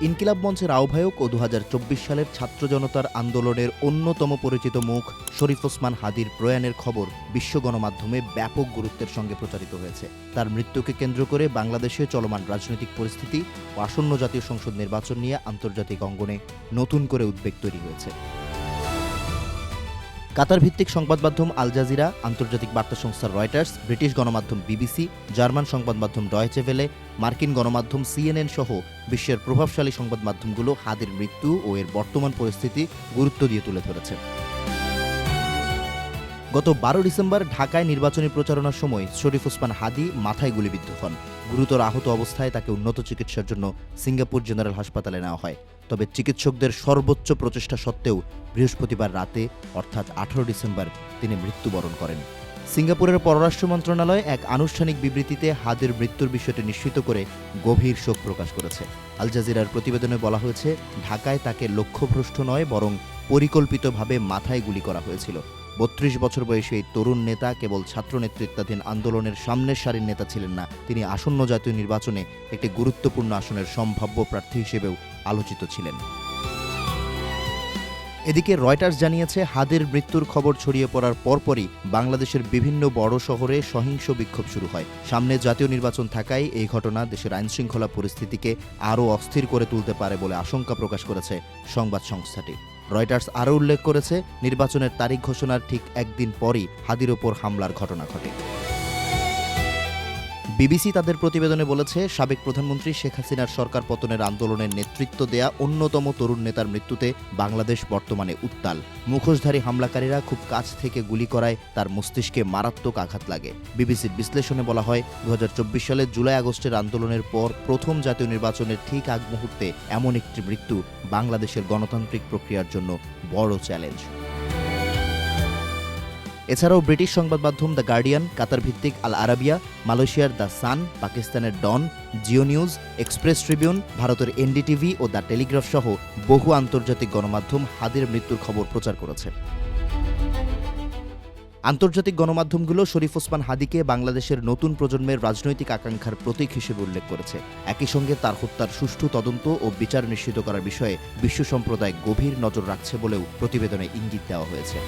ইনকিলাব মঞ্চের আহ্বায়ক ও দু হাজার চব্বিশ সালের ছাত্র জনতার আন্দোলনের অন্যতম পরিচিত মুখ শরীফ ওসমান হাদির প্রয়াণের খবর বিশ্ব গণমাধ্যমে ব্যাপক গুরুত্বের সঙ্গে প্রচারিত হয়েছে। তার মৃত্যুকে কেন্দ্র করে বাংলাদেশে চলমান রাজনৈতিক পরিস্থিতি ও আসন্ন জাতীয় সংসদ নির্বাচন নিয়ে আন্তর্জাতিক অঙ্গনে নতুন করে উদ্বেগ তৈরি হয়েছে। কাতার ভিত্তিক সংবাদ মাধ্যম আল জাজিরা, আন্তর্জাতিক বার্তা সংস্থা রয়টার্স, ব্রিটিশ গণমাধ্যম বিবিসি, জার্মান সংবাদ মাধ্যম ডয়েচে ভেলে, মার্কিন গণমাধ্যম সিএনএন সহ বিশ্বের প্রভাবশালী সংবাদ মাধ্যমগুলো হাদির মৃত্যু ও এর বর্তমান পরিস্থিতি গুরুত্ব দিয়ে তুলে ধরেছে। গত বারো ডিসেম্বর ঢাকায় নির্বাচনী প্রচারণার সময় শরীফ ওসমান হাদি মাথায় গুলিবিদ্ধ হন। গুরুতর আহত অবস্থায় তাকে উন্নত চিকিৎসার জন্য সিঙ্গাপুর জেনারেল হাসপাতালে নেওয়া হয়। তবে চিকিৎসকদের সর্বোচ্চ প্রচেষ্টা সত্ত্বেও বৃহস্পতিবার রাতে, অর্থাৎ আঠারো ডিসেম্বর, তিনি মৃত্যুবরণ করেন। সিঙ্গাপুরের পররাষ্ট্র মন্ত্রণালয় এক আনুষ্ঠানিক বিবৃতিতে হাদের মৃত্যুর বিষয়টি নিশ্চিত করে গভীর শোক প্রকাশ করেছে। আল জাজিরার প্রতিবেদনে বলা হয়েছে, ঢাকায় তাকে লক্ষ্যভ্রষ্ট নয়, বরং পরিকল্পিতভাবে মাথায় গুলি করা হয়েছিল। বত্রিশ বছর বয়সী এই তরুণ নেতা কেবল ছাত্র নেতৃত্বাধীন আন্দোলনের সামনের সারির নেতা ছিলেন না, তিনি আসন্ন জাতীয় নির্বাচনে একটি গুরুত্বপূর্ণ আসনের সম্ভাব্য প্রার্থী হিসেবেও আলোচিত ছিলেন। এদিকে রয়টার্স জানিয়েছে, হাদের মৃত্যুর খবর ছড়িয়ে পড়ার পরপরই বাংলাদেশের বিভিন্ন বড় শহরে সহিংস বিক্ষোভ শুরু হয়। সামনে জাতীয় নির্বাচন থাকায় এই ঘটনা দেশের আইনশৃঙ্খলা পরিস্থিতিকে আরও অস্থির করে তুলতে পারে বলে আশঙ্কা প্রকাশ করেছে সংবাদ সংস্থাটি। রয়টার্স আরও উল্লেখ করেছে, নির্বাচনের তারিখ ঘোষণার ঠিক একদিন পরই হাদির ওপর হামলার ঘটনা ঘটে। বিবিসি তাদের প্রতিবেদনে বলেছে, সাবেক প্রধানমন্ত্রী শেখ হাসিনার সরকার পতনের আন্দোলনের নেতৃত্ব দেয়া অন্যতম তরুণ নেতার মৃত্যুতে বাংলাদেশ বর্তমানে উত্তাল। মুখোশধারী হামলাকারীরা খুব কাছ থেকে গুলি করায় তার মস্তিষ্কে মারাত্মক আঘাত লাগে। বিবিসির বিশ্লেষণে বলা হয় দু হাজার চব্বিশ সালের জুলাই আগস্টের আন্দোলনের পর প্রথম জাতীয় নির্বাচনের ঠিক আগ মুহূর্তে এমন একটি মৃত্যু বাংলাদেশের গণতান্ত্রিক প্রক্রিয়ার জন্য বড় চ্যালেঞ্জ। এছাড়াও ব্রিটিশ সংবাদ মাধ্যম দ্য গার্ডিয়ান, কাতার ভিত্তিক আল আরাবিয়া, মালয়েশিয়ার দ্য সান, পাকিস্তানের ডন, জিও নিউজ, এক্সপ্রেস ট্রিবিউন, ভারতের এনডিটিভি ও দ্য টেলিগ্রাফ সহ বহু আন্তর্জাতিক গণমাধ্যম হাদির মৃত্যুর খবর প্রচার করেছে। আন্তর্জাতিক গণমাধ্যমগুলো শরীফ ওসমান হাদিকে বাংলাদেশের নতুন প্রজন্মের রাজনৈতিক আকাঙ্ক্ষার প্রতীক হিসেবে উল্লেখ করেছে। একই সঙ্গে তার হত্যার সুষ্ঠু তদন্ত ও বিচার নিশ্চিত করার বিষয়ে বিশ্ব সম্প্রদায় গভীর নজর রাখছে বলেও প্রতিবেদনে ইঙ্গিত দেওয়া হয়েছে।